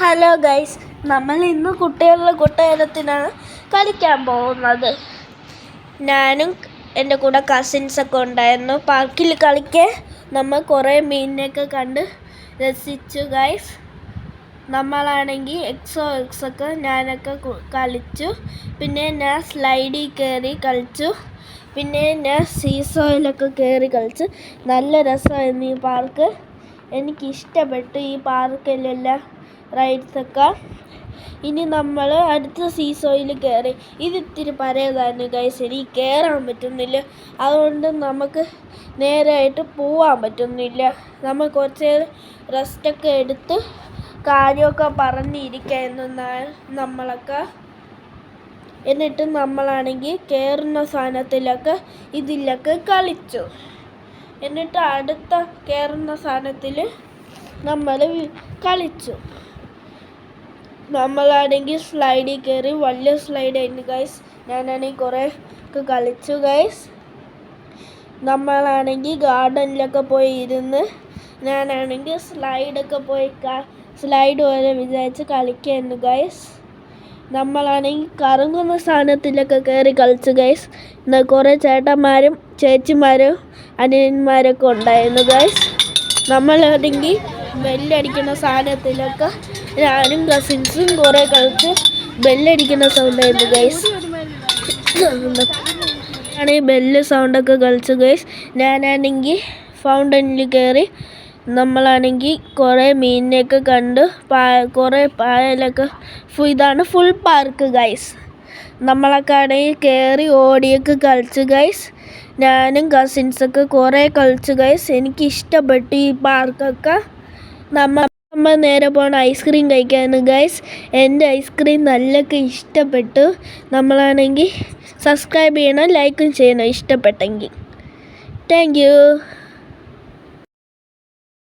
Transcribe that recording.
Hello guys നമ്മൾ ഇന്ന് കുട്ടികളുടെ കൂട്ടുകാരത്തിനാണ് കളിക്കാൻ പോകുന്നത്. ഞാനും എന്റെ കൂടെ കസിൻസൊക്കെ ഉണ്ടായിരുന്നു. പാർക്കിൽ കളിക്കാൻ നമ്മൾ കുറേ മീനിനെയൊക്കെ കണ്ട് രസിച്ചു ഗൈസ് നമ്മളാണെങ്കിൽ എക്സോ എക്സൊക്കെ ഞാനൊക്കെ കളിച്ചു. പിന്നെ ഞാൻ സ്ലൈഡിൽ കയറി കളിച്ചു. പിന്നെ ഞാൻ സീസോയിലൊക്കെ കയറി കളിച്ചു. നല്ല രസമായിരുന്നു ഈ പാർക്ക് എനിക്കിഷ്ടപ്പെട്ടു ഈ പാർക്കിലെല്ലാം റൈഡ്സൊക്കെ. ഇനി നമ്മൾ അടുത്ത സീസോയിൽ കയറി ഇതിത്തിരി പരയതാണ് ഗൈസ് എനിക്ക് കയറാൻ പറ്റുന്നില്ല. അതുകൊണ്ട് നമുക്ക് നേരായിട്ട് പോവാൻ പറ്റുന്നില്ല. നമ്മൾ കുറച്ച് റെസ്റ്റൊക്കെ എടുത്ത് കാര്യമൊക്കെ പറഞ്ഞിരിക്കായിരുന്നു നമ്മളൊക്കെ. എന്നിട്ട് നമ്മളാണെങ്കിൽ കയറുന്ന സാധനത്തിലൊക്കെ ഇതിലൊക്കെ കളിച്ചു. എന്നിട്ട് അടുത്ത കയറുന്ന സാധനത്തിൽ നമ്മൾ കളിച്ചു. നമ്മളാണെങ്കിൽ സ്ലൈഡിൽ കയറി വലിയ സ്ലൈഡ് സ്ലൈഡായിരുന്നു ഗൈസ് ഞാനാണെങ്കിൽ കുറേ ഒക്കെ കളിച്ചു ഗൈസ് നമ്മളാണെങ്കിൽ ഗാർഡനിലൊക്കെ പോയി ഇരുന്ന് ഞാനാണെങ്കിൽ സ്ലൈഡൊക്കെ പോയി സ്ലൈഡ് വരെ വിചാരിച്ച് കളിക്കായിരുന്നു ഗൈസ് നമ്മളാണെങ്കിൽ കറങ്ങുന്ന സാധനത്തിലൊക്കെ കയറി കളിച്ചു ഗൈസ് എന്നാൽ കുറേ ചേട്ടന്മാരും ചേച്ചിമാരും അനിയന്മാരൊക്കെ ഉണ്ടായിരുന്നു ഗൈസ് നമ്മളാണെങ്കിൽ ബെല്ലടിക്കുന്ന സാധനത്തിലൊക്കെ ഞാനും കസിൻസും കുറേ കളിച്ച് ബെല്ലടിക്കുന്ന സൗണ്ടായിരുന്നു ഗൈസ് ആണെങ്കിൽ ബെല്ല് സൗണ്ടൊക്കെ കളിച്ചു ഗൈസ് ഞാനാണെങ്കിൽ ഫൗണ്ടനിൽ കയറി നമ്മളാണെങ്കിൽ കുറേ മീനിനെയൊക്കെ കണ്ട് പായ കുറേ പായലൊക്കെ ഇതാണ് ഫുൾ പാർക്ക് ഗൈസ് നമ്മളൊക്കെ ആണെങ്കിൽ കയറി ഓടിയൊക്കെ കളിച്ചു ഗൈസ് ഞാനും കസിൻസൊക്കെ കുറേ കളിച്ചു ഗൈസ് എനിക്ക് ഇഷ്ടപ്പെട്ടു ഈ പാർക്കൊക്കെ നമ്മ നമ്മൾ നേരെ പോണ ഐസ്ക്രീം കഴിക്കായിരുന്നു ഗൈസ് എന്റെ ഐസ്ക്രീം നല്ലൊക്കെ ഇഷ്ടപ്പെട്ടു. നമ്മളാണെങ്കിൽ സബ്സ്ക്രൈബ് ചെയ്യണം ലൈക്കും ചെയ്യണം ഇഷ്ടപ്പെട്ടെങ്കിൽ. താങ്ക്